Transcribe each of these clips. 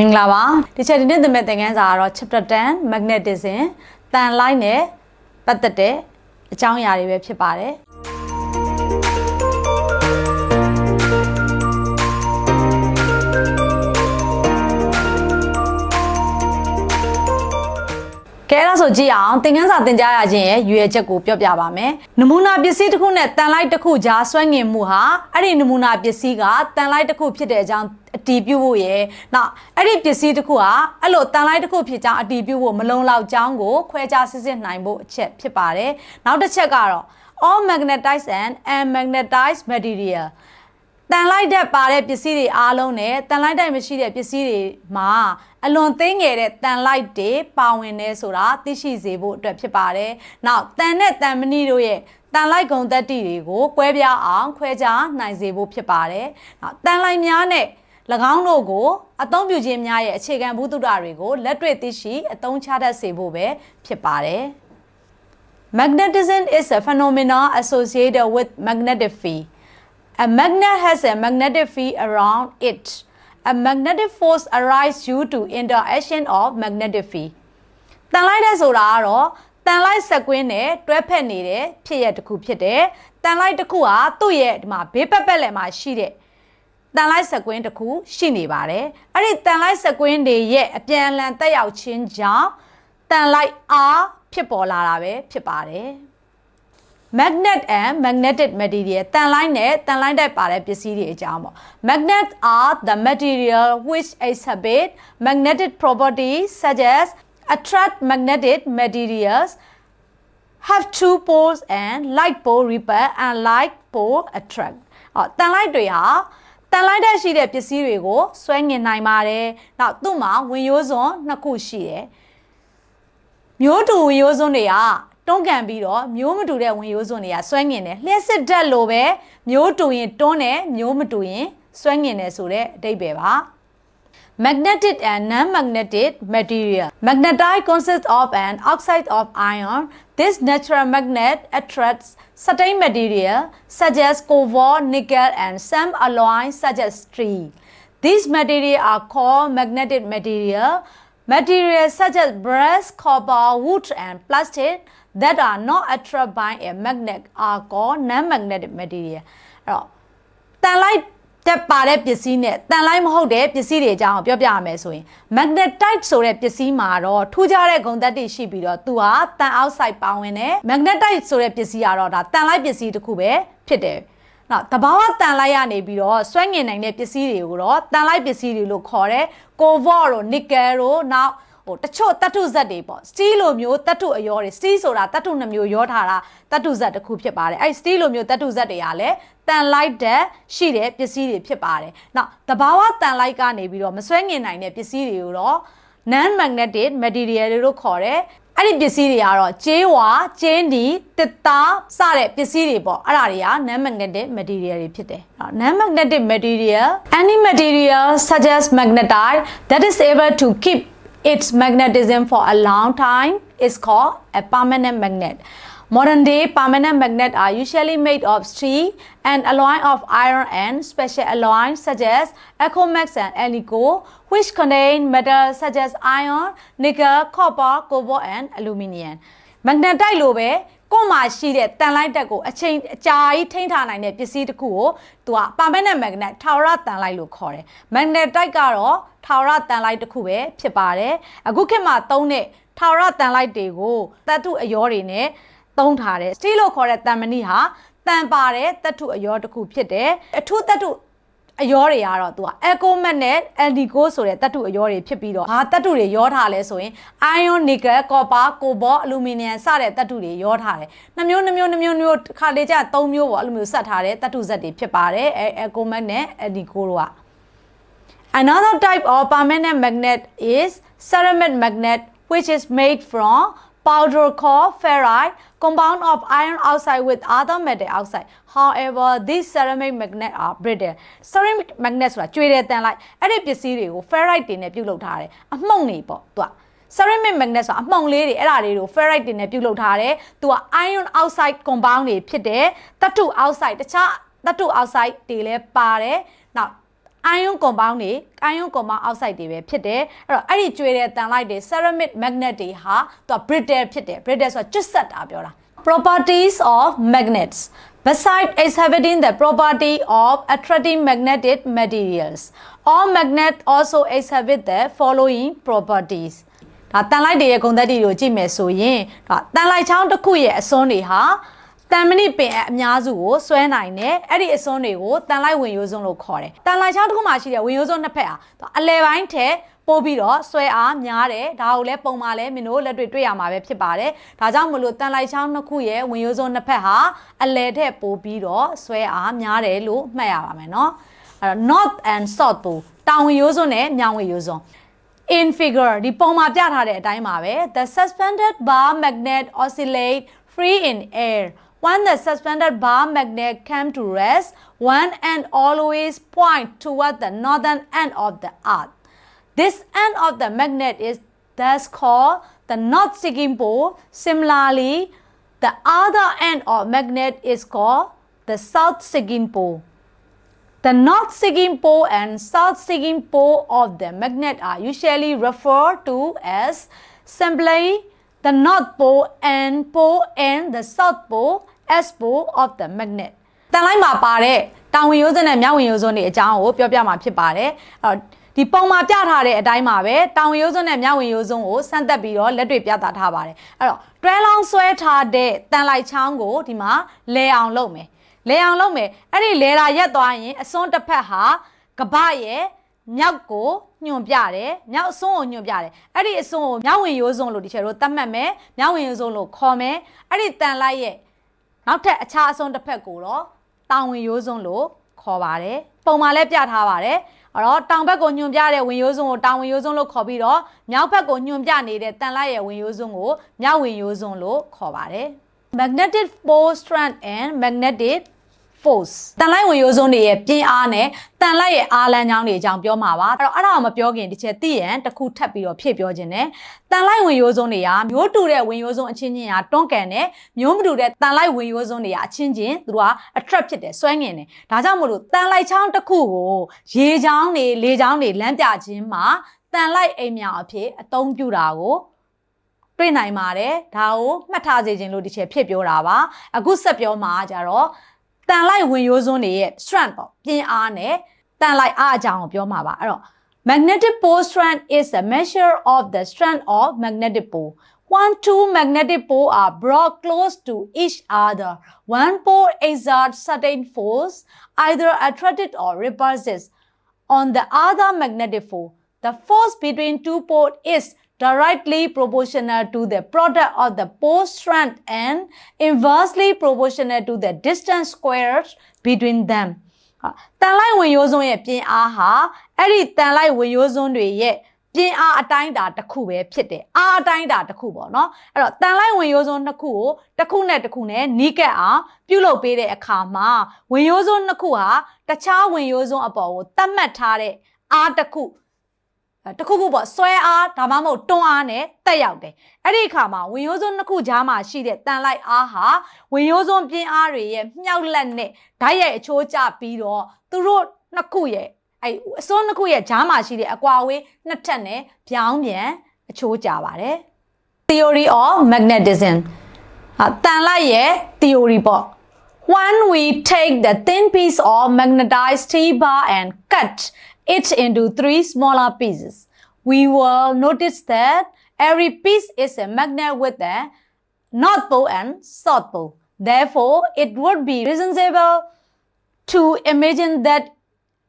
မင်္ဂလာပါဒီချက်ဒီနေ့သင်မဲ့သင်ခန်းစာကတော့ chapter 10 magnetism တန်လိုက်နဲ့ပတ်သက်တဲ့အကြောင်းအရာတွေပဲဖြစ်ပါတယ် ကဲအဲ့ဒါဆိုကြည့်အောင်သင်ခန်းစာသင်ကြားရခြင်းရဲ့ရွေချက်ကိုပြောပြပါမယ်နမူနာပစ္စည်းတစ်ခုနဲ့တန်လိုက်တစ်ခုကြားဆွဲငင်မှုဟာအဲ့ဒီနမူနာပစ္စည်းကတန်လိုက်တစ်ခုဖြစ်တဲ့အကြောင်းအတီးပြုတ်ဖို့ရယ်နောက်အဲ့ဒီပစ္စည်းတစ်ခုဟာအဲ့လိုတန်လိုက်တစ်ခုဖြစ်ကြောင်းအတီးပြုတ်ဖို့မလုံလောက်ကြောင်းကိုခွဲခြားစစ်စစ်နိုင်ဖို့အချက်ဖြစ်ပါတယ်နောက်တစ်ချက်ကတော့ all magnetized and unmagnetized material တန်လိုက်တဲ့ပါတဲ့ပစ္စည်းတွေအားလုံးနဲ့တန်လိုက်တဲ့မရှိတဲ့ပစ္စည်းတွေမှာအလွန်သိငယ်တဲ့တန်လိုက်တွေပါဝင်နေဆိုတာသိရှိစေဖို့အတွက်ဖြစ်ပါတယ်။နောက်တန်နဲ့တန်မဏိတို့ရဲ့တန်လိုက်ဂုံတက်တီတွေကိုကွဲပြားအောင်ခွဲခြားနိုင်စေဖို့ဖြစ်ပါတယ်။နောက်တန်လိုက်များနဲ့၎င်းတို့ကိုအသုံးပြုခြင်းများရဲ့အခြေခံဘုဒ္ဓတွေကိုလက်တွေ့သိရှိအသုံးချတတ်စေဖို့ပဲဖြစ်ပါတယ်။ Magnetism is a phenomenon associated with magnetic field. A magnet has a magnetic field around it. A magnetic force arises due to interaction of magnetic field. တန်လိုက်တဲ့ဆိုတာကတော့တန်လိုက်ဆက်ကွင်းနဲ့တွဲဖက်နေတဲ့ဖြစ်ရတစ်ခုဖြစ်တယ်။တန်လိုက်တစ်ခုဟာသူ့ရဲ့ဒီမှာဘေးပတ်ပတ်လည်မှာရှိတဲ့တန်လိုက်ဆက်ကွင်းတစ်ခုရှိနေပါတယ်။အဲ့ဒီတန်လိုက်ဆက်ကွင်းတွေရဲ့အပြန်အလှန်တက်ရောက်ခြင်းကြောင့်တန်လိုက်အားဖြစ်ပေါ်လာတာပဲဖြစ်ပါတယ်။ magnet and magnetic material တန်လိုင်းနဲ့တန်လိုင်းတိုက်ပါတဲ့ပစ္စည်းတွေအကြောင်းပေါ့ magnets are the material which exhibit magnetic properties such as attract magnetic materials have two poles and light pole repel and light pole attract အော်တန်လိုက်တွေဟာတန်လိုက်တဲ့ရှိတဲ့ပစ္စည်းတွေကိုဆွဲငင်နိုင်ပါတယ်။နောက်သူ့မှာဝင်ရိုးစွန်းနှစ်ခုရှိတယ်။မျိုးတူဝင်ရိုးစွန်းတွေက တွန်းကန်ပြီးတော့မျိုးမတူတဲ့ဝင်ရိုးစွန်းတွေကဆွဲငင်တယ်လျှက်စစ်ဓာတ်လိုပဲမျိုးတူရင်တွန်းတယ်မျိုးမတူရင်ဆွဲငင်တယ်ဆိုတဲ့အဓိပ္ပာယ်ပါ Magnetic and non-magnetic material. Magnetite consists of an oxide of iron. This natural magnet attracts certain material such as cobalt, nickel, and some alloys such as steel. These materials are called magnetic material. Materials such as brass, copper, wood, and plastic that are not attracted by a magnet are called non-magnetic material. အဲ့တော့တန်လိုက်တက်ပါတဲ့ပစ္စည်းနဲ့တန်လိုက်မဟုတ်တဲ့ပစ္စည်းတွေအကြောင်းပြောပြရမယ်ဆိုရင် magnetite ဆိုတဲ့ပစ္စည်းမှာတော့ထူးခြားတဲ့ဂုဏ်သတ္တိရှိပြီးတော့သူဟာတန်အောက်ဆိုက်ပါဝင်တယ် magnetite ဆိုတဲ့ပစ္စည်းကတော့ဒါတန်လိုက်ပစ္စည်းတစ်ခုပဲဖြစ်တယ်နော်တဘာဝတန်လိုက်ရနေပြီးတော့ဆွဲငင်နိုင်တဲ့ပစ္စည်းတွေကိုတော့တန်လိုက်ပစ္စည်းတွေလို့ခေါ်တယ်ကိုဗော့တို့နီကယ်တို့နောက် ဟိုတချို့တတ်ထုဇက်တွေပေါ့စတီးလိုမျိုးတတ်ထုအရောတွေစတီးဆိုတာတတ်ထုနှမျိုးရောထားတာတတ်ထုဇက်တစ်ခုဖြစ်ပါတယ်အဲ့စတီးလိုမျိုးတတ်ထုဇက်တွေကလည်းတန်လိုက်တဲ့ရှိတဲ့ပစ္စည်းတွေဖြစ်ပါတယ်နောက်တဘာဝတန်လိုက်ကနေပြီးတော့မဆွဲငင်နိုင်တဲ့ပစ္စည်းတွေကိုတော့ non magnetic material တွေလို့ခေါ်တယ်အဲ့ဒီပစ္စည်းတွေကတော့ကျေးဝါကျင်းဒီတစ်သားစတဲ့ပစ္စည်းတွေပေါ့အဲ့ဒါတွေက non magnetic material တွေဖြစ်တယ်နော် non magnetic material any material such as magnetite that is able to keep its magnetism for a long time is called a permanent magnet Modern day permanent magnets are usually made of steel and alloy of iron and special alloys such as Ecomax and Alico which contain metals such as iron, nickel, copper, cobalt and aluminum. magnetite လို့ပဲ ကို့မှာရှိတဲ့တန်လိုက်တက်ကိုအချိန်အကြာကြီးထိန်းထားနိုင်တဲ့ပစ္စည်းတစ်ခုကိုသူက permanent magnet ထာဝရတန်လိုက်လို့ခေါ်တယ် magnetite ကတော့ထာဝရတန်လိုက်တစ်ခုပဲဖြစ်ပါတယ်အခုခေတ်မှာသုံးတဲ့ထာဝရတန်လိုက်တွေကိုသတ္တုအရောတွေနဲ့သုံးထားတယ်စတီလို့ခေါ်တဲ့တန်မဏိဟာတန်ပါတဲ့သတ္တုအရောတစ်ခုဖြစ်တယ်အထူးသတ္တု အရောတွေကတော့သူက Ecomat နဲ့ Aldico ဆိုတဲ့သတ္တုအရောတွေဖြစ်ပြီးတော့ဟာသတ္တုတွေရောထားလဲဆိုရင် Iron, Nickel, Copper, Cobalt, Aluminum စတဲ့သတ္တုတွေရောထားတယ်။နှမျိုးနှမျိုးနှမျိုးနှမျိုးခါလေးကျ၃မျိုးပေါ့အဲ့လိုမျိုးဆက်ထားတဲ့သတ္တုဇက်တွေဖြစ်ပါတယ်။ Ecomat နဲ့ Aldico တို့က Another type of permanent magnet is ceramic magnet which is made from powder called ferrite compound of iron oxide with other metal oxide however these ceramic magnet are brittle ceramic magnet ဆိုတာကျွေတယ်တန်လိုက်အဲ့ဒီပစ္စည်းတွေကို ferrite တွေနဲ့ပြုလုပ်ထားတယ်အမှုန့်တွေပေါ့သူက ceramic magnet ဆိုတာအမှုန့်လေးတွေအဲ့ဒါလေးတွေကို ferrite တွေနဲ့ပြုလုပ်ထားတယ်သူက iron oxide compound တွေဖြစ်တယ်သတ္တု oxide တခြားသတ္တု oxide တွေလည်းပါတယ် နောက် ion compound တွေ ion compound oxide တွေပဲဖြစ်တယ်အဲ့တော့အဲ့ဒီကျွေးတဲ့တန်လိုက်တွေ ceramic magnet တွေဟာသူက brittle ဖြစ်တယ် brittle ဆိုတာကျွတ်ဆက်တာပြောတာ properties of magnets Besides exhibiting the property of attracting magnetic materials, all magnets also exhibit the following properties. ဒါတန်လိုက်တွေရဲ့ဂုဏ်သတ္တိတွေကိုကြည့်မယ်ဆိုရင်ဒါတန်လိုက်ချောင်းတစ်ခုရဲ့အစွန်းတွေဟာ တန်မဏိပင်အအများစုကိုဆွဲနိုင်တယ်အဲ့ဒီအစွန်းတွေကိုတန်လိုက်ဝင်ရိုးစွန်းလို့ခေါ်တယ်တန်လိုက်ချောင်းတစ်ခုမှရှိတဲ့ဝင်ရိုးစွန်းနှစ်ဖက်အားအလဲပိုင်းထက်ပို့ပြီးတော့ဆွဲအားများတယ်ဒါကိုလည်းပုံမှန်လည်းမင်းတို့လက်တွေ့တွေ့ရမှာပဲဖြစ်ပါတယ်ဒါကြောင့်မလို့တန်လိုက်ချောင်းနှစ်ခုရဲ့ဝင်ရိုးစွန်းနှစ်ဖက်ဟာအလဲထက်ပို့ပြီးတော့ဆွဲအားများတယ်လို့မှတ်ရပါမယ်နော်အဲ့တော့ north and south တို့တောင်ဝင်ရိုးစွန်းနဲ့မြောင်ဝင်ရိုးစွန်း in figure ဒီပုံမှာပြထားတဲ့အတိုင်းပါပဲ the suspended bar magnet oscillate free in air when the suspended bar magnet come to rest. One end always point toward the northern end of the earth. This end of the magnet is thus called the north seeking pole. Similarly the other end of magnet is called the south seeking pole. The north seeking pole and south seeking pole of the magnet are usually referred to as simply the north pole and pole and the south pole as pole of the magnet တန်လိုက်မှာပါတဲ့တောင်ဝင်ရိုးစွန်းနဲ့မြောက်ဝင်ရိုးစွန်းတွေအကြောင်းကိုပြောပြမှာဖြစ်ပါတယ်အဲ့တော့ဒီပုံမှာပြထားတဲ့အတိုင်းပါပဲတောင်ဝင်ရိုးစွန်းနဲ့မြောက်ဝင်ရိုးစွန်းကိုဆန်းသက်ပြီးတော့လက်တွေ့ပြသထားပါတယ်အဲ့တော့တွဲလောင်းဆွဲထားတဲ့တန်လိုက်ချောင်းကိုဒီမှာလဲအောင်လုပ်မယ်လဲအောင်လုပ်မယ်အဲ့ဒီလဲတာရက်သွားရင်အစွန်းတစ်ဖက်ဟာကပရဲ့ မြောက်ကိုညွန်ပြတယ်မြောက်အစွန်းကိုညွန်ပြတယ်အဲ့ဒီအစွန်းကိုမြောက်ဝင်ရိုးစွန်းလို့ဒီချေတို့သတ်မှတ်မယ်မြောက်ဝင်ရိုးစွန်းလို့ခေါ်မယ်အဲ့ဒီတန်လိုက်ရဲ့နောက်ထပ်အခြားအစွန်းတစ်ဖက်ကိုတော့တောင်ဝင်ရိုးစွန်းလို့ခေါ်ပါတယ်ပုံမှန်လဲပြထားပါတယ်အဲ့တော့တောင်ဘက်ကိုညွန်ပြတဲ့ဝင်ရိုးစွန်းကိုတောင်ဝင်ရိုးစွန်းလို့ခေါ်ပြီးတော့မြောက်ဘက်ကိုညွန်ပြနေတဲ့တန်လိုက်ရဲ့ဝင်ရိုးစွန်းကိုမြောက်ဝင်ရိုးစွန်းလို့ခေါ်ပါတယ် magnetic pole strength and magnetic force တန်လိုက်ဝင်ရိုးစွန်းတွေရဲ့ပြင်းအားနဲ့တန်လိုက်ရဲ့အားလမ်းကြောင်းတွေအကြောင်းပြောမှာပါအဲ့တော့အဲ့ဒါကိုမပြောခင်ဒီချက်သိရန်တစ်ခုထပ်ပြီးတော့ဖြည့်ပြောခြင်းနဲ့တန်လိုက်ဝင်ရိုးစွန်းတွေကမျိုးတူတဲ့ဝင်ရိုးစွန်းအချင်းချင်းဟာတွန်းကန်တယ်မျိုးမတူတဲ့တန်လိုက်ဝင်ရိုးစွန်းတွေကအချင်းချင်းသူတို့က attract ဖြစ်တယ်ဆွဲငင်တယ်ဒါကြောင့်မို့လို့တန်လိုက်ချောင်းတစ်ခုကိုရေချောင်းတွေလေချောင်းတွေလမ်းပြခြင်းမှာတန်လိုက်အိမ်မြောင်အဖြစ်အသုံးပြုတာကိုတွေ့နိုင်ပါတယ်ဒါကိုမှတ်ထားစေခြင်းလို့ဒီချက်ဖြစ်ပြောတာပါအခုဆက်ပြောမှာကြတော့ တန်လိုက်ဝင်ရိုးစွန်းတွေရဲ့ strength ပေါ့ပြင်းအားနဲ့တန်လိုက်အားအကြောင်းကိုပြောမှာပါအဲ့တော့ magnetic pole strength is a measure of the strength of magnetic pole One two magnetic pole are brought close to each other. One pole exerts certain force, either attracted or repulses, on the other magnetic pole. The force between two poles is directly proportional to the product of the pole strength and inversely proportional to the distance squared between them. ဟာတန်လိုက်ဝင်ရိုးစွန်းရဲ့ပြင်းအားဟာအဲ့ဒီတန်လိုက်ဝင်ရိုးစွန်းတွေရဲ့ပြင်းအားအတိုင်းအတာတစ်ခုပဲဖြစ်တယ်အားအတိုင်းအတာတစ်ခုပေါ့နော်အဲ့တော့တန်လိုက်ဝင်ရိုးစွန်းတစ်ခုကိုတစ်ခုနဲ့တစ်ခုနဲ့နီးကပ်အောင်ပြုလုပ်ပေးတဲ့အခါမှာဝင်ရိုးစွန်းတစ်ခုဟာတခြားဝင်ရိုးစွန်းအပေါ်ကိုတတ်မှတ်ထားတဲ့အားတစ်ခုအဲ တစ်ခုခုပေါ့ဆွဲအားဒါမှမဟုတ်တွန်းအားနဲ့တက်ရောက်တယ်အဲ့ဒီအခါမှာဝင်ရိုးစွန်းနှစ်ခုကြားမှာရှိတဲ့တန်လိုက်အားဟာဝင်ရိုးစွန်းပြင်းအားတွေရဲ့မြောက်လက်နဲ့ဓာတ်ရိုက်အချိုးကျပြီးတော့သူတို့နှစ်ခုရဲ့အဲ့အစွန်းနှစ်ခုရဲ့ကြားမှာရှိတဲ့အကွာအဝေးနှစ်ထပ်နဲ့ပြောင်းပြန်အချိုးကျပါတယ် theory of magnetism ဟာတန်လိုက်ရဲ့ theory ပေါ့ When we take the thin piece of magnetized T-bar and cut it into three smaller pieces, we will notice that every piece is a magnet with a north pole and south pole. Therefore, it would be reasonable to imagine that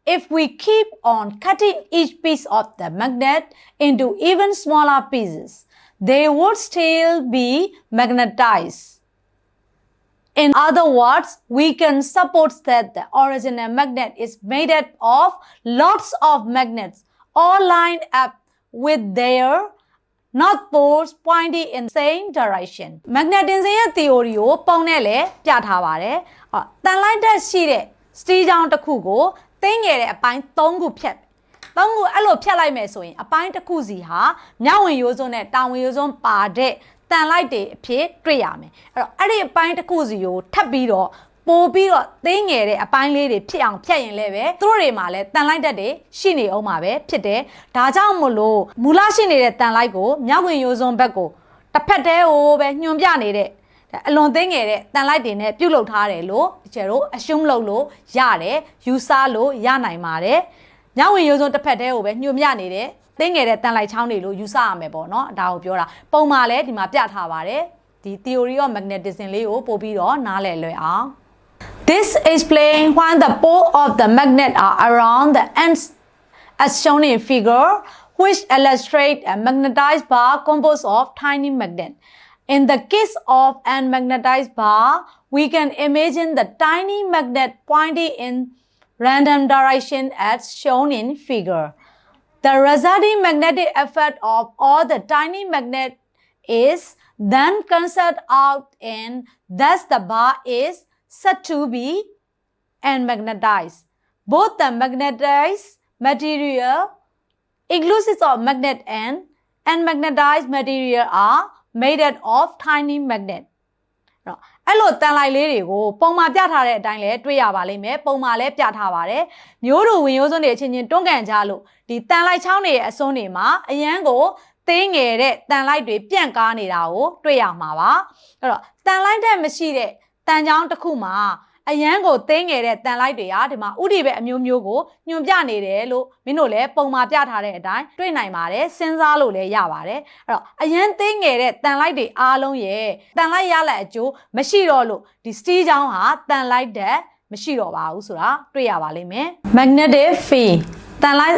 if we keep on cutting each piece of the magnet into even smaller pieces, they would still be magnetized. In other words, we can suppose that the original magnet is made up of lots of magnets all lined up with their north poles pointing in the same direction. Magnetism ရဲ့ theory ကိုပုံနဲ့လည်းပြထားပါတယ်။အော်တန်လိုက်တဲ့ရှိတဲ့ steel ကြောင်းတစ်ခုကိုတင်းငယ်တဲ့အပိုင်း၃ခုဖြတ်သုံးခုအဲ့လိုဖြတ်လိုက်မယ်ဆိုရင်အပိုင်းတစ်ခုစီဟာမြောက်ဝင်ရိုးစွန်းနဲ့တောင်ဝင်ရိုးစွန်းပါတဲ့ တန်လိုက်တွေအဖြစ်တွေ့ရမယ်အဲ့တော့အဲ့ဒီအပိုင်းတစ်ခုစီကိုထပ်ပြီးတော့ပို့ပြီးတော့သိငယ်တဲ့အပိုင်းလေးတွေဖြစ်အောင်ဖြတ်ရင်လည်းပဲသူတို့တွေမှာလည်းတန်လိုက်တက်တွေရှိနေအောင်ပါပဲဖြစ်တယ်ဒါကြောင့်မလို့မူလရှိနေတဲ့တန်လိုက်ကိုမြောက်ဝင်ရိုးစွန်းဘက်ကိုတစ်ဖက်တည်းဟိုပဲညွန်ပြနေတဲ့အလွန်သိငယ်တဲ့တန်လိုက်တွေနဲ့ပြုတ်လုထားတယ်လို့ဒီကျဲတို့ assume လုပ်လို့ရတယ်ယူဆလို့ရနိုင်ပါတယ် မြောက်ဝင်ရိုးစွန်းတစ်ဖက်တည်းကိုပဲညွန်ပြနေတဲ့သိငယ်တဲ့တန်လိုက်ချောင်းတွေလို့ယူဆရမယ်ပေါ့နော်ဒါကိုပြောတာပုံမှန်လည်းဒီမှာပြထားပါတယ်ဒီ theory of magnetism လေးကိုပို့ပြီးတော့နားလည်လွယ်အောင် This explains why the pole of the magnet are around the ends as shown in figure, which illustrate a magnetized bar composed of tiny magnet. In the case of an magnetized bar, we can imagine the tiny magnet pointing in random direction as shown in figure. The resulting magnetic effect of all the tiny magnet is then cancelled out and thus the bar is said to be and magnetized. Both the magnetized material, inclusive of magnet and and magnetized material are made out of tiny magnet. အဲ့လိုတန်လိုက်လေးတွေကိုပုံမှန်ပြထားတဲ့အတိုင်းလဲတွေ့ရပါလိမ့်မယ်ပုံမှန်လဲပြထားပါတယ်မျိုးတို့ဝင်ရိုးစွန်းတွေအချင်းချင်းတွန်းကန်ကြလို့ဒီတန်လိုက်ချောင်းတွေရဲ့အစွန်းတွေမှာအရန်ကိုသေးငယ်တဲ့တန်လိုက်တွေပြန့်ကားနေတာကိုတွေ့ရမှာပါအဲ့တော့တန်လိုက်တဲ့မရှိတဲ့တန်ချောင်းတစ်ခုမှာ အရန်ကိုသိငယ်တဲ့တန်လိုက်တွေဟာဒီမှာဥတီပဲအမျိုးမျိုးကိုညွန်ပြနေတယ်လို့မင်းတို့လည်းပုံမှာပြထားတဲ့အတိုင်းတွေ့နိုင်ပါတယ်စဉ်းစားလို့လည်းရပါတယ်အဲ့တော့အရန်သိငယ်တဲ့တန်လိုက်တွေအားလုံးရဲ့တန်လိုက်ရလက်အကျိုးမရှိတော့လို့ဒီစတီးချောင်းဟာတန်လိုက်တဲ့မရှိတော့ပါဘူးဆိုတာတွေ့ရပါလိမ့်မယ် magnetic field တန်လိုက်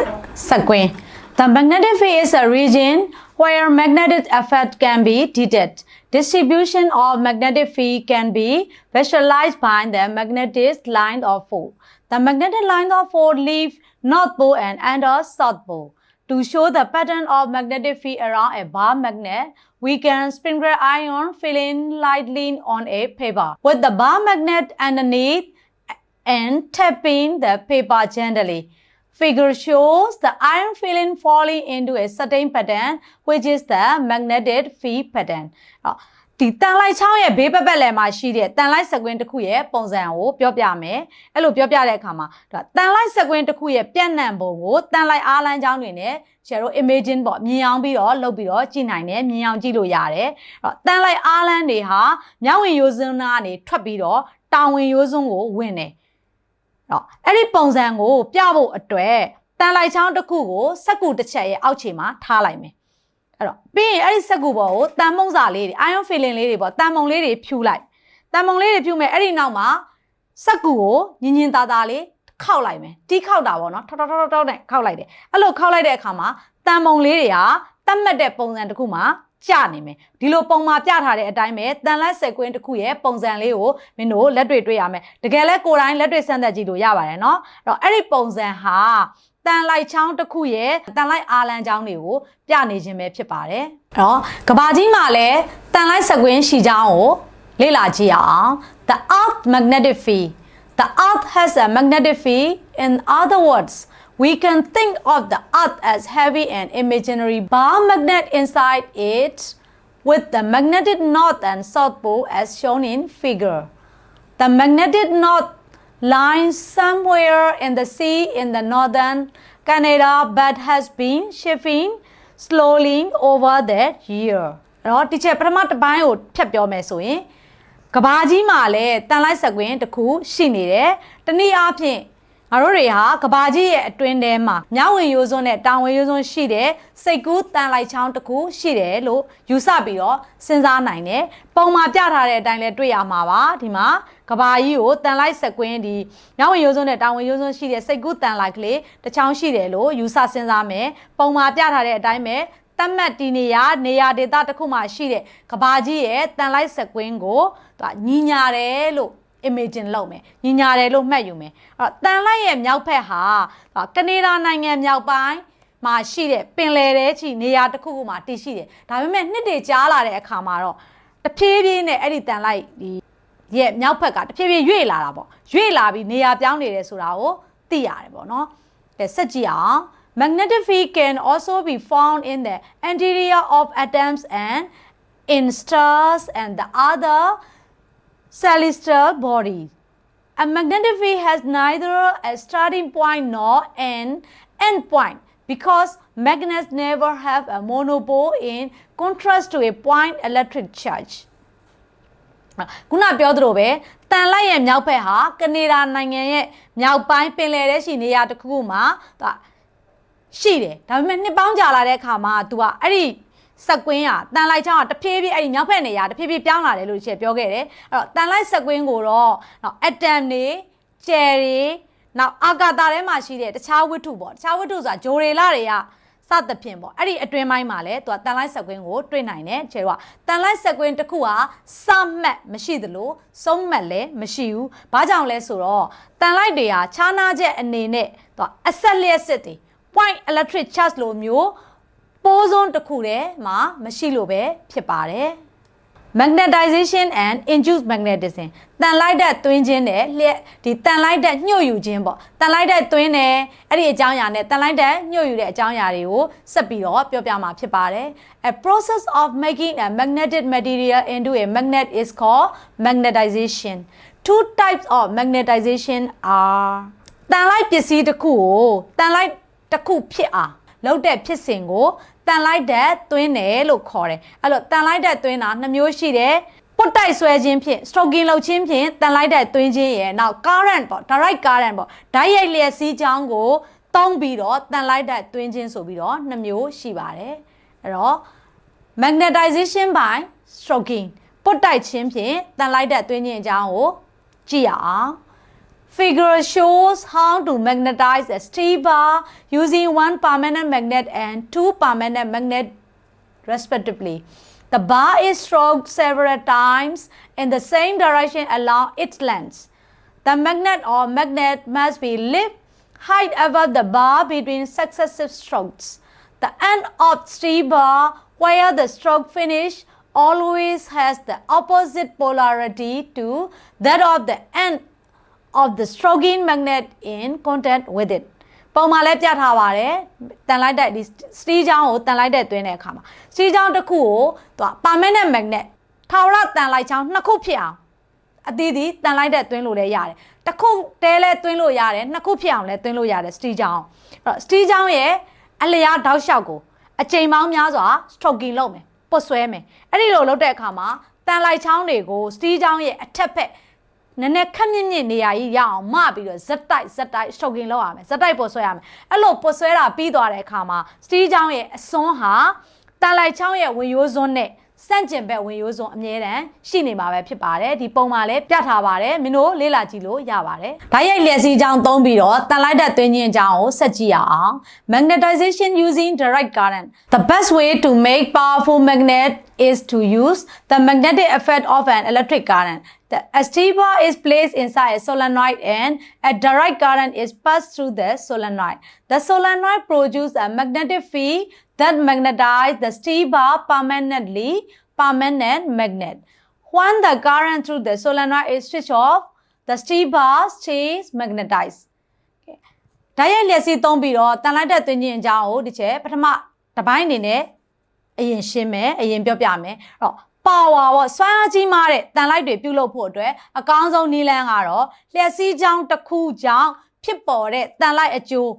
စကွင်း The magnetic field is a region where magnetic effect can be detected. Distribution of magnetic field can be visualized by the magnetic line of force. The magnetic line of force leaves north pole and enters south pole. To show the pattern of magnetic field around a bar magnet, we can sprinkle iron filling lightly on a paper. With the bar magnet underneath and tapping the paper gently. Figure shows the iron filling falling into a certain pattern which is the magnetic field pattern. အော်ဒီတန်လိုက်ချောင်းရဲ့ဘေးပတ်ပတ်လည်မှာရှိတဲ့တန်လိုက်စကွင်းတစ်ခုရဲ့ပုံစံကိုပြောပြမယ်။အဲ့လိုပြောပြတဲ့အခါမှာဒါတန်လိုက်စကွင်းတစ်ခုရဲ့ပြန့်နှံ့ပုံကိုတန်လိုက်အားလမ်းချောင်းတွေနဲ့ကျတို့ imagine ပေါ့မြင်အောင်ပြီးတော့လုပ်ပြီးတော့ကြည့်နိုင်တယ်မြင်အောင်ကြည့်လို့ရတယ်။အဲ့တော့တန်လိုက်အားလမ်းတွေဟာမြောက်ဝင်ရိုးစွန်းသားကနေထွက်ပြီးတော့တောင်ဝင်ရိုးစွန်းကိုဝင်တယ်။ တော့အဲ့ဒီပုံစံကိုပြဖို့အတွက်တန်လိုက်ချောင်းတစ်ခုကိုစက္ကူတစ်ချက်ရဲ့အောက်ခြေမှာထားလိုက်မယ်အဲ့တော့ပြီးရင်အဲ့ဒီစက္ကူပေါ်ကိုတန်မုံစာလေးတွေ ion filling လေးတွေပေါ့တန်မုံလေးတွေဖြူလိုက်တန်မုံလေးတွေဖြူမယ်အဲ့ဒီနောက်မှာစက္ကူကိုညင်ညင်သာသာလေးခောက်လိုက်မယ်တီးခောက်တာပေါ့နော်ထောက်ထောက်ထောက်ထောက်နဲ့ခောက်လိုက်တယ်အဲ့လိုခောက်လိုက်တဲ့အခါမှာတန်မုံလေးတွေဟာတတ်မှတ်တဲ့ပုံစံတစ်ခုမှာ ကြနေမယ်ဒီလိုပုံမှာပြထားတဲ့အတိုင်းပဲတန်လက်ဆက်ကွင်းတစ်ခုရဲ့ပုံစံလေးကိုမင်းတို့လက်တွေ့တွေ့ရမယ်တကယ်လဲကိုယ်တိုင်းလက်တွေ့စမ်းသပ်ကြည့်လို့ရပါတယ်เนาะအဲ့တော့အဲ့ဒီပုံစံဟာတန်လိုက်ချောင်းတစ်ခုရဲ့တန်လိုက်အာလန်ချောင်းတွေကိုပြနေခြင်းပဲဖြစ်ပါတယ်အဲ့တော့ကဘာကြီးမှာလည်းတန်လိုက်ဆက်ကွင်းရှိချောင်းကိုလေ့လာကြည့်အောင် the earth magnetic field the earth has a magnetic field in other words we can think of the earth as having an imaginary bar magnet inside it with the magnetic north and south pole as shown in figure. The magnetic north lies somewhere in the sea in the northern Canada but has been shifting slowly over that year. အဲ့တော့ဒီချက်ပထမတစ်ပိုင်းကိုဖြတ်ပြောမယ်ဆိုရင်ကဘာကြီးမှာလည်းတန်လိုက်စကွင်းတစ်ခုရှိနေတယ်။တနည်းအားဖြင့် ငါတို့တွေဟာကဘာကြီးရဲ့အတွင်းထဲမှာမြောက်ဝင်ရိုးစွန်းနဲ့တောင်ဝင်ရိုးစွန်းရှိတဲ့စိတ်ကူးတန်လိုက်ချောင်းတစ်ခုရှိတယ်လို့ယူဆပြီးတော့စဉ်းစားနိုင်တယ်။ပုံမှာပြထားတဲ့အတိုင်းလည်းတွေ့ရမှာပါဒီမှာကဘာကြီးကိုတန်လိုက်စကွင်းဒီမြောက်ဝင်ရိုးစွန်းနဲ့တောင်ဝင်ရိုးစွန်းရှိတဲ့စိတ်ကူးတန်လိုက်ကလေးတစ်ချောင်းရှိတယ်လို့ယူဆစဉ်းစားမယ်။ပုံမှာပြထားတဲ့အတိုင်းပဲတတ်မှတ်ဒီနေရာနေရာဒေသတစ်ခုမှရှိတဲ့ကဘာကြီးရဲ့တန်လိုက်စကွင်းကိုသူကညီညာတယ်လို့ imagine လုပ်မယ်ညီညာတယ်လို့မှတ်ယူမယ်အဲ့တော့တန်လိုက်ရဲ့မြောက်ဖက်ဟာကနေဒါနိုင်ငံမြောက်ပိုင်းမှာရှိတဲ့ပင်လယ်ထဲချီနေရာတစ်ခုခုမှာတည်ရှိတယ်ဒါပေမဲ့နှစ်တွေကြားလာတဲ့အခါမှာတော့တဖြည်းဖြည်းနဲ့အဲ့ဒီတန်လိုက်ဒီရဲ့မြောက်ဖက်ကတဖြည်းဖြည်းရွေ့လာတာပေါ့ရွေ့လာပြီးနေရာပြောင်းနေတယ်ဆိုတာကိုသိရတယ်ပေါ့နော်ကဲဆက်ကြည့်အောင် Magnetic field can also be found in the interior of atoms and in stars and the other celestial body a magnetic field has neither a starting point nor an end point because magnets never have a monopole in contrast to a point electric charge ခုနပြောသလိုပဲတန်လိုက်ရဲ့မြောက်ဘက်ဟာကနေဒါနိုင်ငံရဲ့မြောက်ပိုင်းပင်လယ်ထဲရှိနေရာတစ်ခုခုမှာသူကရှိတယ်ဒါပေမဲ့နှစ်ပေါင်းကြာလာတဲ့အခါမှာ तू ကအဲ့ဒီ စက်ကွင်းကတန်လိုက်ချောင်းကတဖြည်းဖြည်းအဲ့ဒီမြောက်ဘက်နေရာတဖြည်းဖြည်းပြောင်းလာတယ်လို့ရှေ့ပြောခဲ့တယ်အဲ့တော့တန်လိုက်စက်ကွင်းကိုတော့နော်အက်တမ်တွေကျယ်တွေနောက်အာကာသထဲမှာရှိတဲ့တခြားဝတ္ထုပေါ့တခြားဝတ္ထုဆိုတာဂျိုရေလာတွေကစသဖြင့်ပေါ့အဲ့ဒီအတွင်းပိုင်းမှာလဲသူကတန်လိုက်ဆက်ကွင်းကိုတွေ့နိုင်တယ်ကျဲတော့တန်လိုက်ဆက်ကွင်းတစ်ခုဟာစမှတ်မရှိသလိုဆုံးမှတ်လည်းမရှိဘူးဘာကြောင့်လဲဆိုတော့တန်လိုက်တွေဟာခြားနာချက်အနေနဲ့သူကအဆက်လျက်စစ်တွေ point electric charge လိုမျိုး ပိုးစွန်းတစ်ခုတည်းမှာမရှိလို့ပဲဖြစ်ပါတယ် magnetization and induced magnetism တန်လိုက်တဲ့သွင်းခြင်းနဲ့လျက်ဒီတန်လိုက်တဲ့ညှို့ယူခြင်းပေါ့တန်လိုက်တဲ့သွင်းတယ်အဲ့ဒီအကြောင်းအရာနဲ့တန်လိုက်တဲ့ညှို့ယူတဲ့အကြောင်းအရာတွေကိုဆက်ပြီးတော့ပြောပြမှာဖြစ်ပါတယ် a process of making a magnetic material into a magnet is called magnetization two types of magnetization are တန်လိုက်ပစ္စည်းတစ်ခုကိုတန်လိုက်တစ်ခုဖြစ်အောင်လုပ်တဲ့ဖြစ်စဉ်ကို တန်လိုက်တဲ့သွင်းတယ်လို့ခေါ်တယ်အဲ့လိုတန်လိုက်တဲ့သွင်းတာနှစ်မျိုးရှိတယ်ပုတ်တိုက်ဆွဲခြင်းဖြင့် stroking လုပ်ခြင်းဖြင့်တန်လိုက်တဲ့သွင်းခြင်းရဲ့နောက် current ပေါ့ direct current ပေါ့ဓာတ်ရိုက်လျက်စီးကြောင်းကိုတုံးပြီးတော့တန်လိုက်တဲ့သွင်းခြင်းဆိုပြီးတော့နှစ်မျိုးရှိပါတယ်အဲ့တော့ magnetization by stroking ပုတ်တိုက်ခြင်းဖြင့်တန်လိုက်တဲ့သွင်းခြင်းအကြောင်းကိုကြည့်ရအောင် Figure shows how to magnetize a steel bar using one permanent magnet and two permanent magnet respectively. The bar is stroked several times in the same direction along its length. The magnet or magnet must be lifted high above the bar between successive strokes. The end of steel bar where the stroke finish always has the opposite polarity to that of the end of the stroking magnet in contact with it ပုံမှာလည်းပြထားပါတယ်တန်လိုက်တဲ့ဒီစတီးချောင်းကိုတန်လိုက်တဲ့တွင်းတဲ့အခါမှာစတီးချောင်းတစ်ခုကိုသူက permanent magnet ထာဝရတန်လိုက်ချောင်းနှစ်ခုဖြစ်အောင်အသီးသီးတန်လိုက်တဲ့တွင်းလို့လည်းရတယ်တစ်ခုတဲလဲတွင်းလို့ရတယ်နှစ်ခုဖြစ်အောင်လည်းတွင်းလို့ရတယ်စတီးချောင်းအဲ့တော့စတီးချောင်းရဲ့အလျားတောက်လျှောက်ကိုအချိန်ပေါင်းများစွာ stroking လုပ်မယ်ပုတ်ဆွဲမယ်အဲ့ဒီလိုလုပ်တဲ့အခါမှာတန်လိုက်ချောင်းတွေကိုစတီးချောင်းရဲ့အထက်ဖက် နည်းနည်းခက်မြင့်မြင့်နေရာကြီးရအောင်မပြီးတော့ဇက်တိုက်ဇက်တိုက် stroking လုပ်ရမယ်ဇက်တိုက်ပုတ်ဆွဲရမယ်အဲ့လိုပုတ်ဆွဲတာပြီးသွားတဲ့အခါမှာစတီးချောင်းရဲ့အစွန်းဟာတန်လိုက်ချောင်းရဲ့ဝင်ရိုးစွန်းနဲ့စန့်ကျင်ဘက်ဝင်ရိုးစွန်းအမြဲတမ်းရှိနေမှာပဲဖြစ်ပါတယ်ဒီပုံမှာလည်းပြထားပါတယ်မင်းတို့လေ့လာကြည့်လို့ရပါတယ်ဓာတ်ရိုက်လျက်စီးချောင်းသုံးပြီးတော့တန်လိုက်တဲ့သွင်းခြင်းအကြောင်းကိုဆက်ကြည့်ရအောင် magnetization using direct current the best way to make powerful magnet is to use the magnetic effect of an electric current the bar is placed inside a solenoid and a direct current is passed through the solenoid. The solenoid produces a magnetic field that magnetizes the steel bar permanently, permanent magnet. When the current through the solenoid is switched off, the steel bar stays magnetized. ဓာတ်ရိုက်လျက်စီးသုံးပြီးတော့တန်လိုက်တဲ့သွင်းခြင်းအကြောင်းကိုဒီချက်ပထမတစ်ပိုင်းအနေနဲ့အရင်ရှင်းမယ်အရင်ပြောပြမယ်အဲ့တော့ power ပေါ့စွမ်းအားကြီးမားတဲ့တန်လိုက်တွေပြုတ်လုပ်ဖို့အတွက်အကောင်းဆုံးနည်းလမ်းကတော့လျှက်စီးချောင်းတစ်ခုကြောင့်ဖြစ်ပေါ်တဲ့တန်လိုက်အကျိုး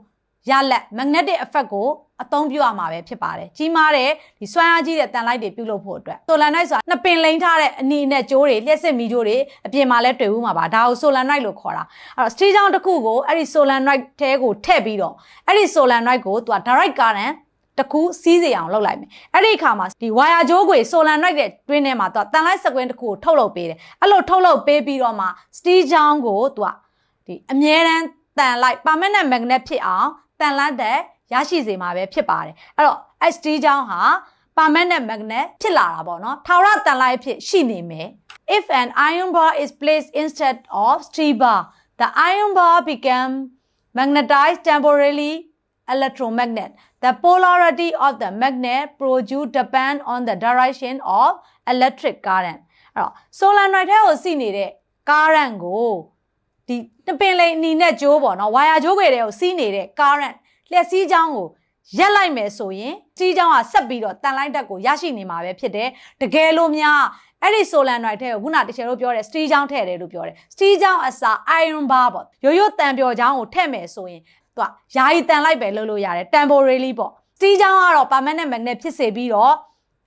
ရလက် magnetic effect ကိုအသုံးပြုရမှာပဲဖြစ်ပါတယ်ကြီးမားတဲ့ဒီစွမ်းအားကြီးတဲ့တန်လိုက်တွေပြုတ်လုပ်ဖို့အတွက် solenoid ဆိုတာနှစ်ပင်လိန်ထားတဲ့အနီနဲ့ကြိုးတွေလျှက်စစ်မီကြိုးတွေအပြင်မှာလည်းတွေ့ဦးမှာပါဒါကို solenoid လို့ခေါ်တာအဲ့တော့ steel ချောင်းတစ်ခုကိုအဲ့ဒီ solenoid ထဲကိုထည့်ပြီးတော့အဲ့ဒီ solenoid ကိုသူက direct current တခုစီးစေအောင်လုပ်လိုက်မယ်အဲ့ဒီအခါမှာဒီဝါယာကြိုးကိုဆိုလန်လိုက်တဲ့တွင်းထဲမှာသူကတန်လိုက်စကွင်းတစ်ခုကိုထုတ်လုပ်ပေးတယ်အဲ့လိုထုတ်လုပ်ပေးပြီးတော့မှစတီးချောင်းကိုသူကဒီအမြဲတမ်းတန်လိုက် permanent magnet ဖြစ်အောင်တန်လိုက်တဲ့ရရှိစေမှာပဲဖြစ်ပါတယ်အဲ့တော့အဲ့စတီးချောင်းဟာ permanent magnet ဖြစ်လာတာပေါ့နော်ထာဝရတန်လိုက်ဖြစ်ရှိနေမယ် if an iron bar is placed instead of steel bar the iron bar become magnetized temporarily electromagnet. The polarity of the magnet produced depend on the direction of electric current. အဲ့တော့ solenoid ထဲကိုစီးနေတဲ့ current ကိုဒီတပင်လိန်အနီနဲ့ကြိုးပေါ့နော်ဝါယာကြိုးခွေတွေကိုစီးနေတဲ့ current လျှက်စီးချောင်းကိုရက်လိုက်မယ်ဆိုရင်စီးကြောင်းကဆက်ပြီးတော့တန်လိုက်တက်ကိုရရှိနေမှာပဲဖြစ်တယ်တကယ်လို့များအဲ့ဒီ solenoid ထဲကိုခုနတချေတို့ပြောတယ်စတီးကြောင်းထည့်တယ်လို့ပြောတယ်စတီးကြောင်းအစား iron bar ပေါ့ရိုးရိုးတန်ပျော်ကြောင်းကိုထည့်မယ်ဆိုရင် သူကယာယီတန်လိုက်ပဲလုပ်လို့ရတယ် temporarily ပေါ့စတီးကြောင်းကတော့ permanent magnet ဖြစ်စေပြီးတော့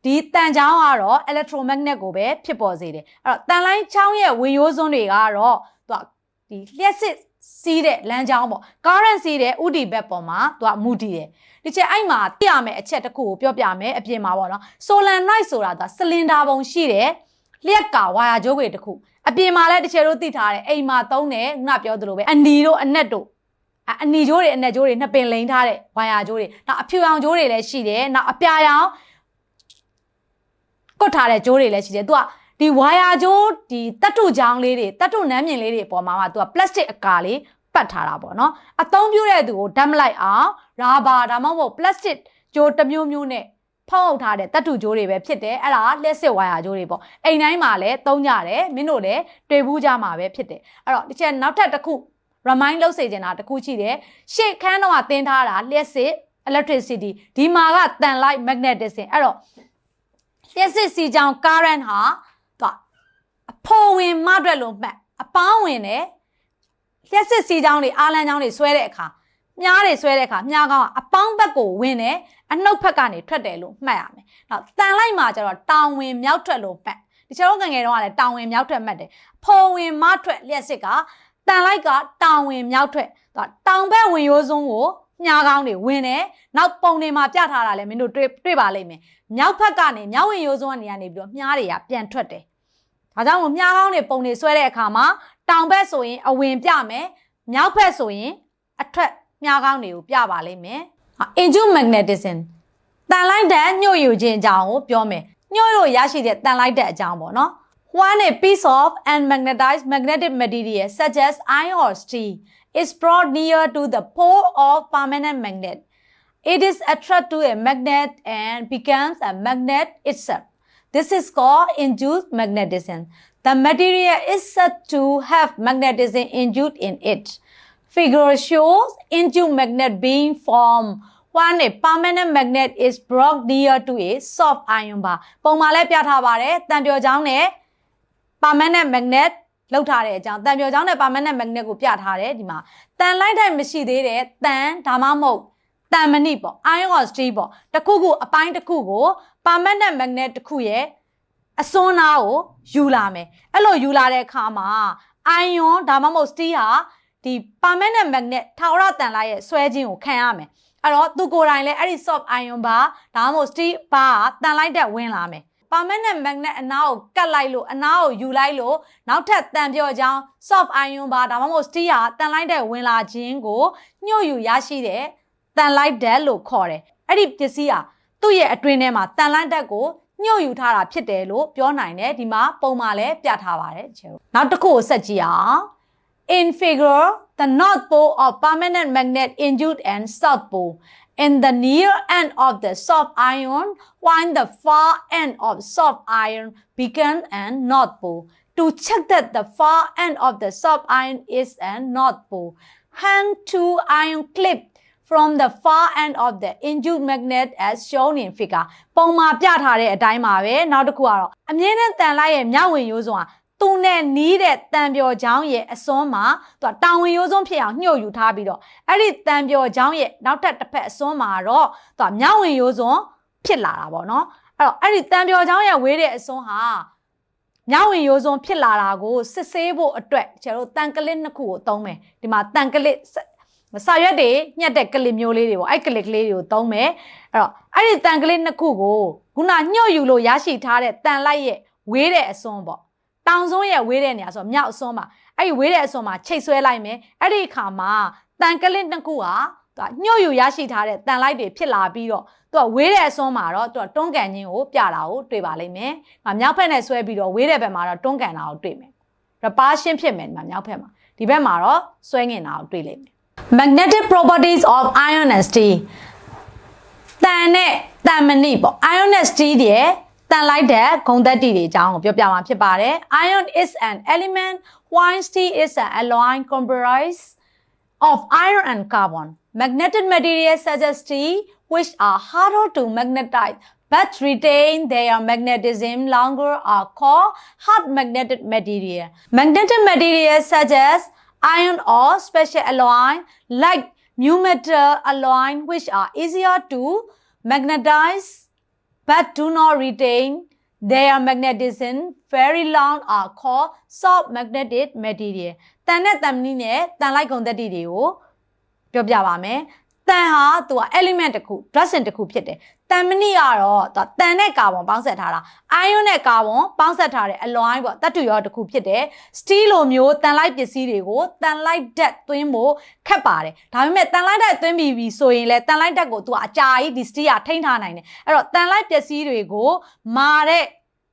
ဒီတန်ချောင်းကတော့ electromagnet ကိုပဲဖြစ်ပေါ်စေတယ်အဲ့တော့တန်လိုင်းချောင်းရဲ့ဝင်ရိုးစွန်းတွေကတော့သူကဒီလျှက်စစ်စီးတဲ့လမ်းကြောင်းပေါ့ current စီးတဲ့ဥတီဘက်ပေါ်မှာသူကမူတည်တယ်ဒီချက်အဲ့မှာသိရမယ်အချက်တစ်ခုကိုပြောပြမယ်အပြင်မှာပေါ့နော် solenoid ဆိုတာဒါစလင်ဒါပုံရှိတယ်လျက်ကဝါယာကြိုးတွေတစ်ခုအပြင်မှာလည်းတစ်ချက်တို့သိထားတယ်အိမ်မှာသုံးတယ်ငါပြောသလိုပဲအနီတို့အနက်တို့ အနီကြိုးတွေအနက်ကြိုးတွေနှစ်ပင်လိန်ထားတဲ့ဝါယာကြိုးတွေနောက်အဖြူရောင်ကြိုးတွေလည်းရှိတယ်နောက်အပြာရောင်ကွတ်ထားတဲ့ကြိုးတွေလည်းရှိတယ်သူကဒီဝါယာကြိုးဒီတတ်ထုချောင်းလေးတွေတတ်ထုနမ်းမြင်လေးတွေအပေါ်မှာမှသူက plastic အကာလေးပတ်ထားတာပေါ့နော်အသုံးပြုတဲ့သူကိုဓာတ်မလိုက်အောင်ရာဘာဒါမှမဟုတ် plastic ကြိုးတစ်မျိုးမျိုးနဲ့ဖောက်အုပ်ထားတဲ့တတ်ထုကြိုးတွေပဲဖြစ်တယ်အဲ့ဒါလက်စစ်ဝါယာကြိုးတွေပေါ့အိမ်တိုင်းမှာလည်းသုံးကြတယ်မင်းတို့လည်းတွေ့ဘူးကြမှာပဲဖြစ်တယ်အဲ့တော့ဒီချက်နောက်ထပ်တစ်ခု remind လုပ်စေချင်တာတစ်ခုရှိတယ်ရှေ့ခန်းတော့တင်ထားတာလျှက်စစ် electricity ဒီမှာကတန်လိုက် magnetism အဲ့တော့လျှက်စစ်စီကြောင် current ဟာသူအဖော်ဝင်မအတွက်လို့မှတ်အပေါင်းဝင်တယ်လျှက်စစ်စီကြောင်တွေအာလန်ကြောင်တွေဆွဲတဲ့အခါမြားတွေဆွဲတဲ့အခါမြားကောင်းကအပေါင်းဘက်ကိုဝင်တယ်အနှုတ်ဘက်ကနေထွက်တယ်လို့မှတ်ရမယ်။နောက်တန်လိုက်မှာကျတော့တောင်ဝင်မြောက်ထွက်လို့မှတ်ဒီချက်တော့ငငယ်တော့ကလည်းတောင်ဝင်မြောက်ထွက်မှတ်တယ်။ဖော်ဝင်မထွက်လျှက်စစ်က တန်လိုက်ကတောင်ဝင်မြောက်ထွက်တောင်ဘက်ဝင်ရိုးစုံကိုမြားကောင်းတွေဝင်တယ်နောက်ပုံတွေမှာပြထားတာလည်းမင်းတို့တွေ့တွေ့ပါလိမ့်မယ်မြောက်ဘက်ကနေမြောက်ဝင်ရိုးစုံကနေကနေပြီးတော့မြားတွေကပြန်ထွက်တယ်ဒါကြောင့်မို့မြားကောင်းတွေပုံတွေဆွဲတဲ့အခါမှာတောင်ဘက်ဆိုရင်အဝင်ပြမယ်မြောက်ဘက်ဆိုရင်အထွက်မြားကောင်းတွေကိုပြပါလိမ့်မယ် injumagnetism တန်လိုက်တဲ့ညှို့ယူခြင်းအကြောင်းကိုပြောမယ်ညှို့လို့ရရှိတဲ့တန်လိုက်တဲ့အကြောင်းပေါ့နော် One a piece of unmagnetized magnetic material such as iron or steel is brought near to the pole of permanent magnet. It is attracted to a magnet and becomes a magnet itself. This is called induced magnetism. The material is said to have magnetism induced in it. Figure shows induced magnet being formed when a permanent magnet is brought near to a soft iron bar. ပုံမှာလည်းပြထားပါတယ်။တန်ပြော်ချောင်းနဲ့ Permanent magnet လောက်ထားတဲ့အကြောင်းတန်ပြော်ချောင်းနဲ့ permanent magnet ကိုပြထားတယ်ဒီမှာတန်လိုက်တိုင်းမရှိသေးတဲ့တန်ဒါမှမဟုတ်တန်မဏိပေါ့ iron or steel ပေါ့တစ်ခုခုအပိုင်းတစ်ခုကို permanent magnet တစ်ခုရဲ့အစွန်းနာကိုယူလာမယ်အဲ့လိုယူလာတဲ့အခါမှာ iron ဒါမှမဟုတ် steel ဟာဒီ permanent magnet ထာဝရတန်လိုက်ရဲ့ဆွဲခြင်းကိုခံရမယ်အဲ့တော့သူကိုယ်တိုင်လည်းအဲ့ဒီ soft iron ဘာဒါမှမဟုတ် steel ဘာတန်လိုက်တဲ့ဝင်လာမယ် permanent magnet အနားကိုကတ်လိုက်လို့အနားကိုယူလိုက်လို့နောက်ထပ်တန်ပြော့ကြောင်း soft ion ပါဒါမှမဟုတ် steel ဟာတန်လိုက်တဲ့ဝင်လာခြင်းကိုညှို့ယူရရှိတဲ့တန်လိုက်တဲ့လို့ခေါ်တယ်အဲ့ဒီပစ္စည်းဟာသူ့ရဲ့အတွင်းထဲမှာတန်လိုက်တဲ့ကိုညှို့ယူထားတာဖြစ်တယ်လို့ပြောနိုင်တယ်ဒီမှာပုံမှန်လည်းပြထားပါတယ်ချေနောက်တစ်ခုကိုဆက်ကြည့်အောင် in figure the north pole of permanent magnet induced and south pole in the near end of the soft iron while the far end of soft iron begins and north pole. To check that the far end of the soft iron is an north pole, hang two iron clip from the far end of the induced magnet as shown in figure ပုံမှာပြထားတဲ့အတိုင်းပါပဲနောက်တစ်ခုကတော့အမြင့်နဲ့တန်လိုက်ရဲ့မြောက်ဝင်ရိုးစွာ သူနဲ့နီးတဲ့တံပျော်ချောင်းရဲ့အစွန်းမှာသူကတောင်ဝင်ရိုးစွန်းဖြစ်အောင်ညှို့ယူထားပြီးတော့အဲ့ဒီတံပျော်ချောင်းရဲ့နောက်ထပ်တစ်ဖက်အစွန်းမှာတော့သူကမြောက်ဝင်ရိုးစွန်းဖြစ်လာတာပေါ့နော်အဲ့တော့အဲ့ဒီတံပျော်ချောင်းရဲ့ဝေးတဲ့အစွန်းဟာမြောက်ဝင်ရိုးစွန်းဖြစ်လာတာကိုစစ်ဆေးဖို့အတွက်ကျွန်တော်တို့တန်ကလစ်နှစ်ခုကိုသုံးမယ်ဒီမှာတန်ကလစ်စာရွက်တွေညှက်တဲ့ကလစ်မျိုးလေးတွေပေါ့အဲ့ကလစ်ကလေးတွေကိုသုံးမယ်အဲ့တော့အဲ့ဒီတန်ကလစ်နှစ်ခုကိုခုနညှို့ယူလို့ရရှိထားတဲ့တန်လိုက်ရဲ့ဝေးတဲ့အစွန်းပေါ့ တောင်စွန်းရဲ့ဝေးတဲ့နေရာဆိုမြောက်အစွန်းမှာအဲ့ဒီဝေးတဲ့အစွန်းမှာချိတ်ဆွဲလိုက်မယ်အဲ့ဒီအခါမှာတန်ကလစ်နှစ်ခုဟာသူကညှို့ယူရရှိထားတဲ့တန်လိုက်တွေဖြစ်လာပြီးတော့သူကဝေးတဲ့အစွန်းမှာတော့သူကတွန်းကန်ခြင်းကိုပြတာကိုတွေ့ပါလိမ့်မယ်။ငါမြောက်ဖက်နဲ့ဆွဲပြီးတော့ဝေးတဲ့ဘက်မှာတော့တွန်းကန်တာကိုတွေ့မယ်။ရပါရှင်းဖြစ်မယ်ဒီမှာမြောက်ဖက်မှာဒီဘက်မှာတော့ဆွဲငင်တာကိုတွေ့လိမ့်မယ်။ Magnetic properties of iron and steel တန်နဲ့တန်မဏိပေါ့ iron and steel တွေ တန်လိုက်တဲ့ဂုံသက်တီတွေအကြောင်းကိုပြောပြမှာဖြစ်ပါတယ် iron is an element while steel is an alloy comprised of iron and carbon magnetic materials such as steel which are harder to magnetize but retain their magnetism longer are called hard magnetic material. Magnetic materials such as iron or special alloy like mu metal alloy which are easier to magnetize but do not retain their magnetism very long are called soft magnetic material တန်တဲ့တန်မနီနဲ့တန်လိုက်ကုန်သက်တည်တွေကိုပြောပြပါမယ်တန်ဟာသူက element တစ်ခု dressin တစ်ခုဖြစ်တယ် တန်မနီကတော့သူကတန်နဲ့ကာဗွန်ပေါင်းဆက်ထားတာ ion နဲ့ကာဗွန်ပေါင်းဆက်ထားတဲ့ alloy ပေါ့တတ်တူရောတစ်ခုဖြစ်တယ် steel လိုမျိုးတန်လိုက်ပစ္စည်းတွေကိုတန်လိုက်ဓာတ်သွင်းဖို့ခက်ပါတယ်ဒါပေမဲ့တန်လိုက်ဓာတ်သွင်းပြီးပြီဆိုရင်လည်းတန်လိုက်ဓာတ်ကိုသူကအကြာကြီးဒီ steel ကထိန်းထားနိုင်တယ်အဲ့တော့တန်လိုက်ပစ္စည်းတွေကိုမာတဲ့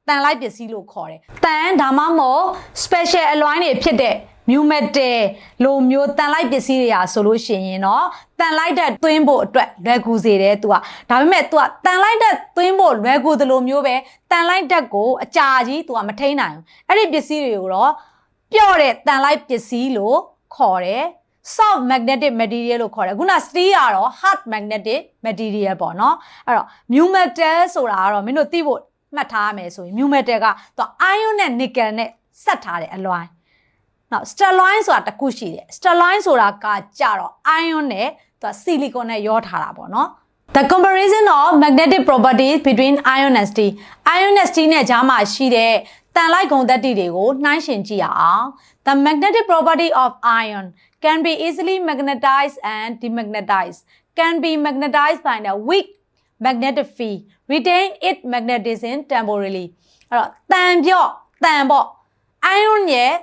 တန်လိုက်ပစ္စည်းလို့ခေါ်တယ်တန်ဒါမှမဟုတ် special alloy တွေဖြစ်တဲ့ mu metal လိုမျိုးတန်လိုက်ပစ္စည်းတွေဟာဆိုလို့ရှိရင်တော့တန်လိုက်တဲ့သွင်းဖို့အတွက်လွယ်ကူစေတယ်သူကဒါပေမဲ့ तू ကတန်လိုက်တဲ့သွင်းဖို့လွယ်ကူသလိုမျိုးပဲတန်လိုက်တဲ့ကိုအကြာကြီး तू ကမထိန်းနိုင်ဘူးအဲ့ဒီပစ္စည်းတွေကိုတော့ပျော့တဲ့တန်လိုက်ပစ္စည်းလို့ခေါ်တယ် soft magnetic material လို့ခေါ်တယ်ခုန steel ကတော့ hard magnetic material ပေါ့နော်အဲ့တော့ mu metal ဆိုတာကတော့မင်းတို့သိဖို့မှတ်ထားရမယ်ဆိုရင် mu metal ကသူ iron နဲ့ nickel နဲ့ဆက်ထားတဲ့အလွိုင်း နောက် sterline ဆိုတာတစ်ခုရှိတယ် sterline ဆိုတာကကြတော့ iron နဲ့သူ silicon နဲ့ရောထားတာပေါ့နော် The comparison of magnetic properties between iron and steel iron နဲ့ steel နဲ့ကြားမှာရှိတဲ့တန်လိုက်ဂုဏ်သတ္တိတွေကိုနှိုင်းယှဉ်ကြည့်ရအောင် The magnetic property of iron can be easily magnetized and demagnetized can be magnetized by a weak magnetic field retain its magnetism temporarily အဲ့တော့တန်ပြော့တန်ပေါ့ iron ရဲ့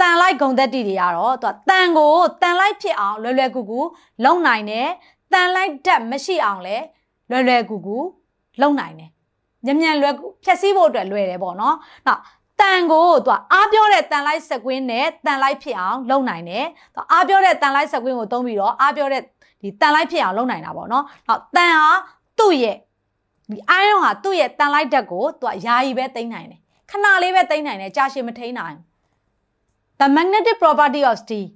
တန်လိုက်ဂုံသက်တီတွေကတော့သူကတန်ကိုတန်လိုက်ဖြစ်အောင်လွယ်လွယ်ကူကူလုံနိုင်တယ်တန်လိုက်ဓာတ်မရှိအောင်လဲလွယ်လွယ်ကူကူလုံနိုင်တယ်ညံ့ညံ့လွယ်ကူဖြည့်ဆည်းဖို့အတွက်လွယ်တယ်ပေါ့နော်နောက်တန်ကိုသူကအားပြောတဲ့တန်လိုက်စကွင်းနဲ့တန်လိုက်ဖြစ်အောင်လုံနိုင်တယ်သူအားပြောတဲ့တန်လိုက်စကွင်းကိုသုံးပြီးတော့အားပြောတဲ့ဒီတန်လိုက်ဖြစ်အောင်လုံနိုင်တာပေါ့နော်နောက်တန်ဟာသူ့ရဲ့ဒီ iron ဟာသူ့ရဲ့တန်လိုက်ဓာတ်ကိုသူကယာယီပဲသိမ်းနိုင်တယ်ခဏလေးပဲသိမ်းနိုင်တယ်ကြာရှည်မထိန်းနိုင်ဘူး the magnetic property of steel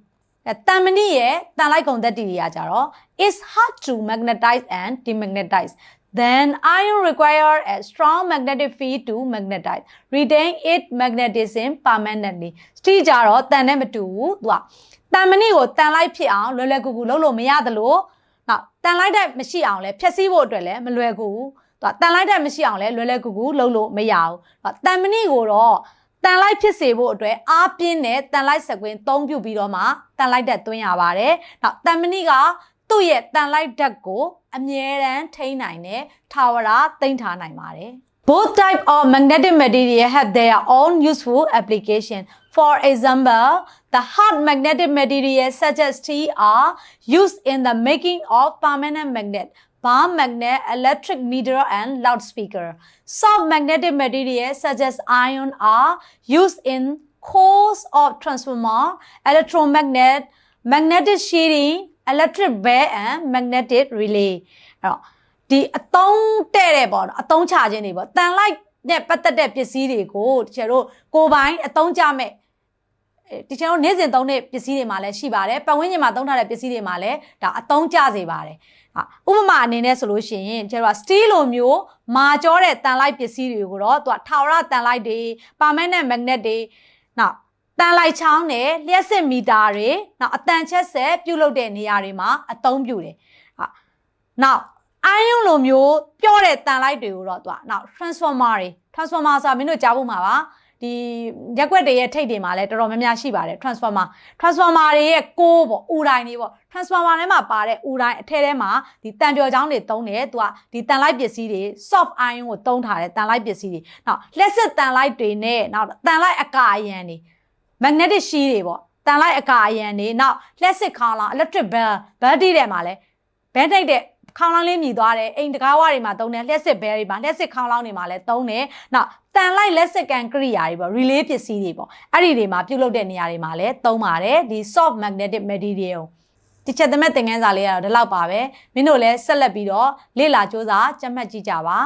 အဲတန်မဏိရဲ့တန်လိုက်ကုန်သက်တည်တွေကကြတော့ is hard to magnetize and demagnetize then iron require a strong magnetic field to magnetize retain its magnetism permanently steel ကြတော့တန်နဲ့မတူဘူးသူကတန်မဏိကိုတန်လိုက်ဖြစ်အောင်လွယ်လွယ်ကူကူလုပ်လို့မရသလိုနောက်တန်လိုက်တဲ့မရှိအောင်လဲဖြည့်ဆည်းဖို့အတွက်လည်းမလွယ်ကူဘူးသူကတန်လိုက်တဲ့မရှိအောင်လဲလွယ်လွယ်ကူကူလုပ်လို့မရဘူးတန်မဏိကိုတော့ တန်လိုက်ဖြစ်စေဖို့အတွက်အားပြင်းတဲ့တန်လိုက်စကွင်းသုံးပြုပြီးတော့မှတန်လိုက်ဓာတ်သွင်းရပါတယ်။နောက်တန်မဏိကသူ့ရဲ့တန်လိုက်ဓာတ်ကိုအမြဲတမ်းထိန်းနိုင်တဲ့ထာဝရသိမ်းထားနိုင်ပါတယ်။ Both type of magnetic material have their own useful application. For example, the hard magnetic materials such as steel are used in the making of permanent magnet, bar magnet, electric meter, and loudspeaker. Soft magnetic materials such as iron are used in cores of transformer, electromagnet, magnetic shielding, electric bell, and magnetic relay. အဲ့တော့ဒီအတုံးတဲ့တဲ့ပေါ့နော်အတုံးချခြင်းတွေပေါ့တန်လိုက်နဲ့ပတ်သက်တဲ့ပစ္စည်းတွေကိုတချို့တို့ကိုယ်ပိုင်အတုံးကြမဲ့အဲဒီကျွန်တော်နေ့စဉ်သုံးတဲ့ပစ္စည်းတွေမှာလည်းရှိပါတယ်ပတ်ဝန်းကျင်မှာသုံးထားတဲ့ပစ္စည်းတွေမှာလည်းဒါအတုံးကျစေပါတယ် ဥပမာအနေနဲ့ဆိုလို့ရှိရင်ကျွန်တော်က steel လိုမျိုးမာကြောတဲ့တန်လိုက်ပစ္စည်းတွေကိုတော့သူကထာဝရတန်လိုက်တွေ permanent magnet တွေနောက်တန်လိုက်ချောင်းနဲ့လျှက်စစ်မီတာတွေနောက်အတန်ချက်ဆက်ပြုတ်လုတဲ့နေရာတွေမှာအသုံးပြုတယ်ဟာနောက်အိုင်းယုံလိုမျိုးပြော့တဲ့တန်လိုက်တွေကိုတော့သူကနောက် transformer တွေ transformer ဆိုတာမင်းတို့ကြားဖို့မှာပါ ဒီရက်ွက်တွေရဲ့ထိတ်တွေမှာလည်းတော်တော်များများရှိပါတယ် transformer transformer တွေရဲ့ကိုးပေါ့ဥတိုင်းတွေပေါ့ transformer ထဲမှာပါတဲ့ဥတိုင်းအထဲထဲမှာဒီတန်ပျော်ချောင်းတွေတုံးတယ်သူကဒီတန်လိုက်ပစ္စည်းတွေ soft iron ကိုတုံးထားတယ်တန်လိုက်ပစ္စည်းတွေနောက်လက်စစ်တန်လိုက်တွေနဲ့နောက်တန်လိုက်အကာအယံတွေ magnetic shield တွေပေါ့တန်လိုက်အကာအယံတွေနောက်လက်စစ်ခေါင်းလောင် electric bell battery တွေမှာလည်းဘဲတိုက်တဲ့ ခေါင်းလောင်းလေးမြည်သွားတယ်အိမ်တကားဝတွေမှာတုံးတယ်လျှက်စစ်ဘဲတွေမှာလျှက်စစ်ခေါင်းလောင်းတွေမှာလည်းတုံးတယ်နောက်တန်လိုက်လက်စစ်ကန်ကရိယာတွေပေါ့ relay ပစ္စည်းတွေပေါ့အဲ့ဒီတွေမှာပြုတ်လုတဲ့နေရာတွေမှာလည်းတုံးပါတယ်ဒီ soft magnetic material ဒီချက်သမက်သင်ခန်းစာလေးကတော့ဒီလောက်ပါပဲမင်းတို့လည်းဆက်လက်ပြီးတော့လေ့လာစူးစမ်းကြက်မှတ်ကြည့်ကြပါ